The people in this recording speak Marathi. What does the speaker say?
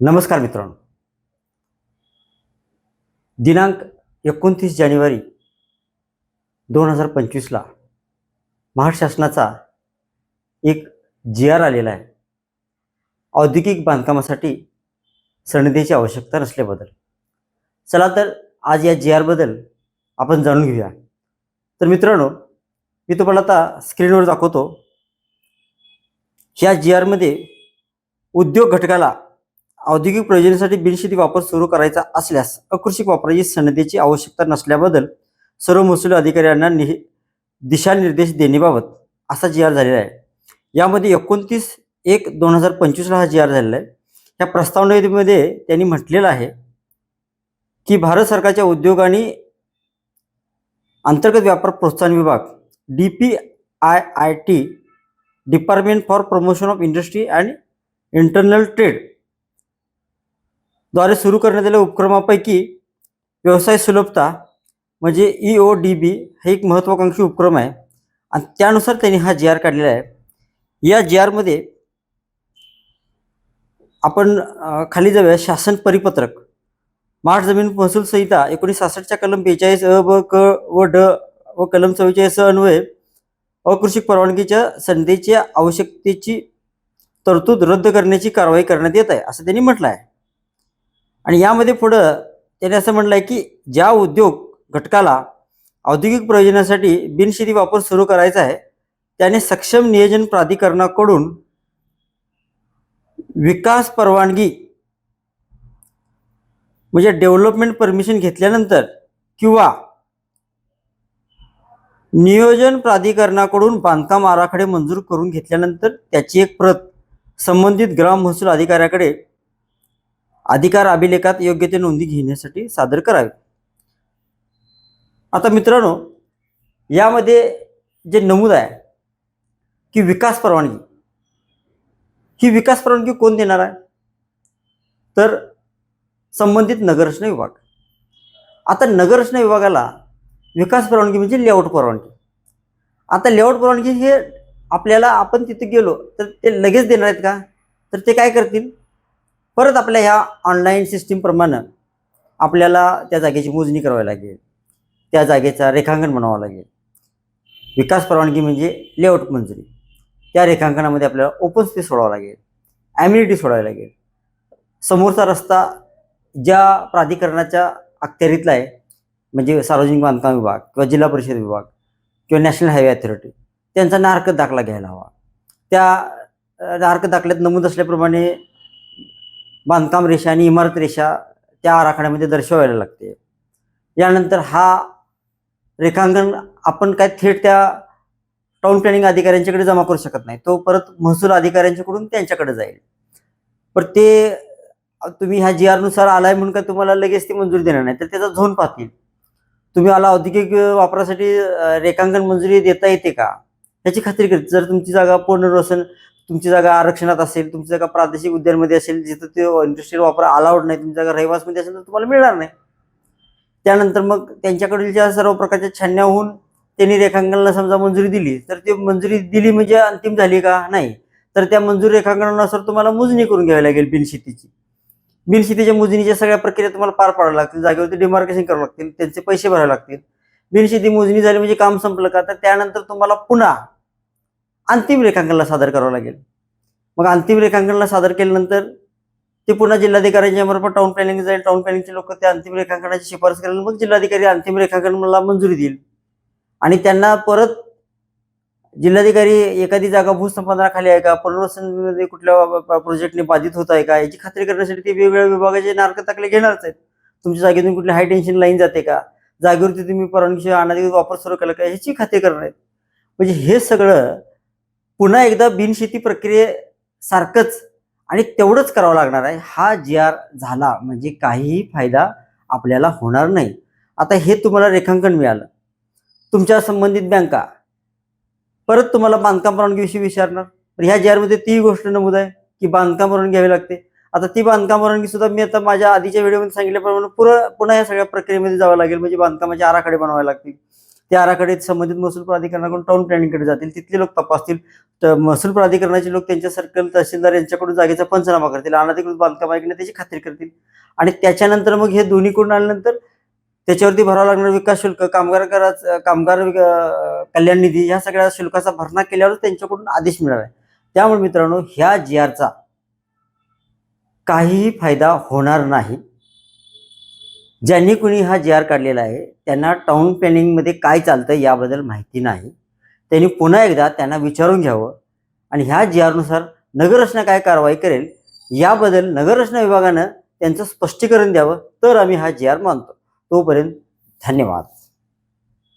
नमस्कार मित्रांनो. दिनांक एकोणतीस जानेवारी दोन हजार पंचवीसला महाराष्ट्र शासनाचा एक जी आर आलेला आहे. औद्योगिक बांधकामासाठी सनदेची आवश्यकता नसल्याबद्दल. चला तर आज या जी आरबद्दल आपण जाणून घेऊया. तर मित्रांनो मी तुम्हाला आता स्क्रीनवर दाखवतो. या जी आरमध्ये उद्योग घटकाला औद्योगिक प्रयोजनासाठी बिनशेती वापर सुरू करायचा असल्यास अकृषिक वापराची सनदेची आवश्यकता नसल्याबद्दल सर्व महसूल अधिकाऱ्यांना नि दिशानिर्देश देण्याबाबत असा जी आर झालेला आहे. यामध्ये एकोणतीस एक दोन हजार पंचवीसला हा जी आर झालेला आहे. या प्रस्तावनेमध्ये त्यांनी म्हटलेलं आहे की भारत सरकारच्या उद्योग आणि अंतर्गत व्यापार प्रोत्साहन विभाग D P I I T department for promotion of industry and internal trade द्वारे सुरू करण्यात आलेल्या उपक्रमापैकी व्यवसाय सुलभता म्हणजे ई ओ डी बी हे एक महत्त्वाकांक्षी उपक्रम आहे. आणि त्यानुसार त्यांनी हा जी आर काढलेला आहे. या जी आरमध्ये आपण खाली जाऊया. शासन परिपत्रक. माठ जमीन महसूल संहिता एकोणीस सासष्टच्या कलम बेचाळीस अ ब क व ड व कलम चव्वेचाळीस अन्वये अकृषिक परवानगीच्या संधीच्या आवश्यकतेची तरतूद रद्द करण्याची कारवाई करण्यात येत आहे असं त्यांनी म्हटलं आहे. आणि यामध्ये पुढं त्याने असं म्हटलं आहे की ज्या उद्योग घटकाला औद्योगिक प्रयोजनासाठी बिनशेती वापर सुरू करायचा आहे त्याने सक्षम नियोजन प्राधिकरणाकडून विकास परवानगी म्हणजे डेव्हलपमेंट परमिशन घेतल्यानंतर किंवा नियोजन प्राधिकरणाकडून बांधकाम आराखडे मंजूर करून घेतल्यानंतर त्याची एक प्रत संबंधित ग्राम महसूल अधिकाऱ्याकडे अधिकार अभिलेखात योग्य ते नोंदी घेण्यासाठी सादर करावे. आता मित्रांनो यामध्ये जे नमूद आहे की विकास परवानगी ही विकास परवानगी कोण देणार आहे? तर संबंधित नगररचना विभाग. आता नगररचना विभागाला विकास परवानगी म्हणजे लेआउट परवानगी. आता लेआउट परवानगी हे आपल्याला आपण तिथे गेलो तर ते लगेच देणार आहेत का? तर ते काय करतील? परत आपल्या ह्या ऑनलाईन सिस्टीमप्रमाणे आपल्याला त्या जागेची मोजणी करावी लागेल. त्या जागेचा रेखांकन म्हणावं लागेल. विकास परवानगी म्हणजे लेआउट मंजुरी. त्या रेखांकनामध्ये आपल्याला ओपन स्पेस सोडावं लागेल. ॲम्युनिटी सोडावी लागेल. समोरचा रस्ता ज्या प्राधिकरणाच्या अखत्यारीतला आहे म्हणजे सार्वजनिक बांधकाम विभाग किंवा जिल्हा परिषद विभाग किंवा नॅशनल हायवे अथॉरिटी त्यांचा नाहरकत दाखला घ्यायला हवा. त्या नारक नाहरकत दाखल्यात नमूद असल्याप्रमाणे बांधकाम रेषा आणि इमारत रेषा त्या आराखड्यामध्ये दर्शवायला लागते. यानंतर हा रेखांकन आपण काय थेट त्या टाउन प्लॅनिंग अधिकाऱ्यांच्याकडे जमा करू शकत नाही. तो परत महसूल अधिकाऱ्यांच्याकडून त्यांच्याकडे जाईल. पण ते तुम्ही ह्या जी आरनुसार आलाय म्हणून का तुम्हाला लगेच ती मंजुरी देणार नाही. तर त्याचा झोन पाहतील. तुम्ही आला औद्योगिक वापरासाठी रेखांकन मंजुरी देता येते का? याची खात्री करते जर तुमची जागा पुनर्वसन तुमची जागा आरक्षणात असेल तुमची जागा प्रादेशिक उद्यानमध्ये असेल जिथं ते इंडस्ट्रियल वापर अलाउड नाही तुमची जागा रहिवासमध्ये असेल तर तुम्हाला मिळणार नाही. त्यानंतर मग त्यांच्याकडील ज्या सर्व प्रकारच्या छानण्या होऊन त्यांनी रेखांकनाला समजा मंजुरी दिली तर ती मंजुरी दिली म्हणजे अंतिम झाली का? नाही. तर त्या मंजुरी रेखांकनानुसार तुम्हाला मोजणी करून घ्यावी लागेल बिनशेतीची बिनशेतीच्या मोजणीच्या सगळ्या प्रक्रिया तुम्हाला पार पाडाव्या लागतील जागेवरती डिमार्केशन करावं लागतील त्यांचे पैसे भरावे लागतील. बिनशेती मोजणी झाली म्हणजे काम संपलं का? तर त्यानंतर तुम्हाला पुन्हा अंतिम रेखांकनला सादर करावं लागेल. मग अंतिम रेखांकनला सादर केल्यानंतर ते पुन्हा जिल्हाधिकाऱ्यांच्या मार्फत टाउन प्लॅनिंग जाईल. टाउन प्लॅनिंगचे लोक त्या अंतिम रेखांकनाची शिफारस करेल. मग जिल्हाधिकारी अंतिम रेखांकनाला मंजुरी देईल. आणि त्यांना परत जिल्हाधिकारी एखादी जागा भूसंपादनाखाली आहे का? पुनर्वसनमध्ये कुठल्या प्रोजेक्टने बाधित होत आहे का? याची खात्री करण्यासाठी ते वेगवेगळ्या विभागाचे नारक दाखले घेणारच आहेत. तुमच्या जागेतून कुठली हाय टेन्शन लाईन जाते का? जागेवरती तुम्ही परवानगीशिवाय अनाधिकृत वापर सुरू केला का? ह्याची खात्री करणार आहेत. म्हणजे हे सगळं पुन्हा एकदा बिनशेती प्रक्रियेसारखंच आणि तेवढंच करावं लागणार आहे. हा जी आर झाला म्हणजे काहीही फायदा आपल्याला होणार नाही. आता हे तुम्हाला रेखांकन मिळालं. तुमच्या संबंधित बँका. परत तुम्हाला बांधकाम परवानगीविषयी विचारणार. ह्या जी आरमध्ये ती गोष्ट नमूद आहे की बांधकाम परवानगी घ्यावी लागते. आता ती बांधकाम परवानगी सुद्धा मी आता माझ्या आधीच्या व्हिडिओमध्ये सांगितल्याप्रमाणे पुरं पुन्हा या सगळ्या प्रक्रियेमध्ये जावं लागेल. म्हणजे बांधकामाचे आराखडे बनवावे लागतील. ते आराखडे संबंधित महसूल प्राधिकरणाकडून टाउन प्लॅनिंगकडे जातील. तिथले लोक तपासतील. तर महसूल प्राधिकरणाचे लोक त्यांच्या सर्कल तहसीलदार यांच्याकडून जागेचा पंचनामा करतील. अनाधिकृत बांधकाम ऐकणे त्याची खात्री करतील. आणि त्याच्यानंतर मग हे दोन्हीकडून आल्यानंतर त्याच्यावरती भरावं लागणार विकास शुल्क कामगार कराच कामगार कल्याण निधी ह्या सगळ्या शुल्काचा भरणा केल्यावर त्यांच्याकडून आदेश मिळणार आहे त्यामुळे मित्रांनो ह्या जी आरचा काहीही फायदा होणार नाही. ज्यांनी कुणी हा जी आर काढलेला आहे त्यांना टाऊन प्लॅनिंगमध्ये काय चालतं याबद्दल माहिती नाही. त्यांनी पुन्हा एकदा त्यांना विचारून घ्यावं आणि ह्या जी आरनुसार नगररचना काय कारवाई करेल याबद्दल नगररचना विभागानं त्यांचं स्पष्टीकरण द्यावं तर आम्ही हा जी आर मानतो. तोपर्यंत धन्यवाद.